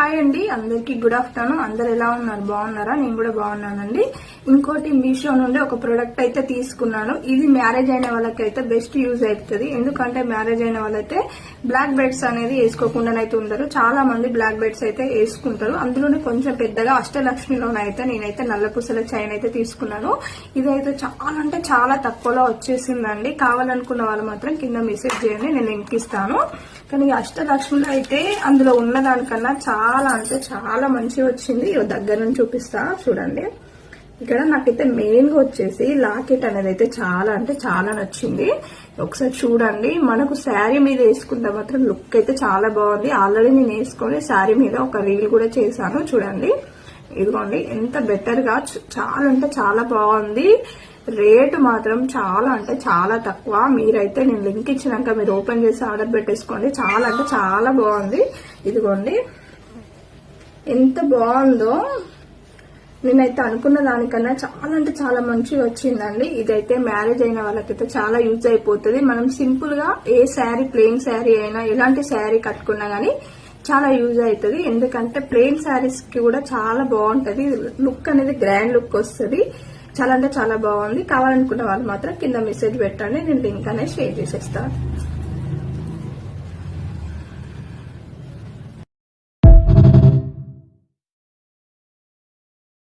Hi అండి అందరికి good afternoon. అందరు ఎలా ఉన్నారు? బాగున్నారా? నేను కూడా బాగున్నానండి. ఇంకోటి మీషో నుండి ఒక ప్రోడక్ట్ అయితే తీసుకున్నాను. ఇది మ్యారేజ్ అయిన వాళ్ళకైతే బెస్ట్ యూజ్ అవుతుంది. ఎందుకంటే మ్యారేజ్ అయిన వాళ్ళైతే బ్లాక్ బెడ్స్ అనేది వేసుకోకుండానైతే ఉండరు. చాలా మంది బ్లాక్ బెడ్స్ అయితే వేసుకుంటారు. అందులోనే కొంచెం పెద్దగా అష్టలక్ష్మిలోనైతే నేనైతే నల్లపూసల చైన్ అయితే తీసుకున్నాను. ఇదైతే చాలా అంటే చాలా తక్కువలో వచ్చేసిందండి. కావాలనుకున్న వాళ్ళు మాత్రం కింద మెసేజ్ చేయండి నేను లింక్ ఇస్తాను కానీ ఈ అష్టలక్ష్మిలో అయితే అందులో ఉన్న దానికన్నా చాలా అంటే చాలా మంచిగా వచ్చింది. దగ్గర నుంచి చూపిస్తా చూడండి. ఇక్కడ నాకైతే మెయిన్గా వచ్చేసి లాకెట్ అనేది అయితే చాలా అంటే చాలా నచ్చింది. ఒకసారి చూడండి. మనకు శారీ మీద వేసుకుంటే మాత్రం లుక్ అయితే చాలా బాగుంది. ఆల్రెడీ నేను వేసుకొని శారీ మీద ఒక రీల్ కూడా చేశాను. చూడండి. ఇదిగోండి. ఎంత బెటర్గా చాలా అంటే చాలా బాగుంది. రేటు మాత్రం చాలా అంటే చాలా తక్కువ. మీరైతే నేను లింక్ ఇచ్చినాక మీరు ఓపెన్ చేసి ఆర్డర్ పెట్టేసుకోండి. చాలా అంటే చాలా బాగుంది. ఇదిగోండి. ఎంత బాగుందో నేనైతే అనుకున్న దానికన్నా చాలా అంటే చాలా మంచిగా వచ్చిందండి. ఇదైతే మ్యారేజ్ అయిన వాళ్ళకైతే చాలా యూజ్ అయిపోతుంది. మనం సింపుల్గా ఏ శారీ ప్లెయిన్ శారీ అయినా ఎలాంటి శారీ కట్టుకున్నా గానీ చాలా యూజ్ అవుతుంది ఎందుకంటే ప్లెయిన్ శారీస్కి కూడా చాలా బాగుంటది. లుక్ అనేది గ్రాండ్ లుక్ వస్తుంది. చాలా అంటే చాలా బాగుంది. కావాలనుకున్న వాళ్ళు మాత్రం కింద మెసేజ్ పెట్టండి. నేను లింక్ అనేది షేర్ చేసేస్తాను.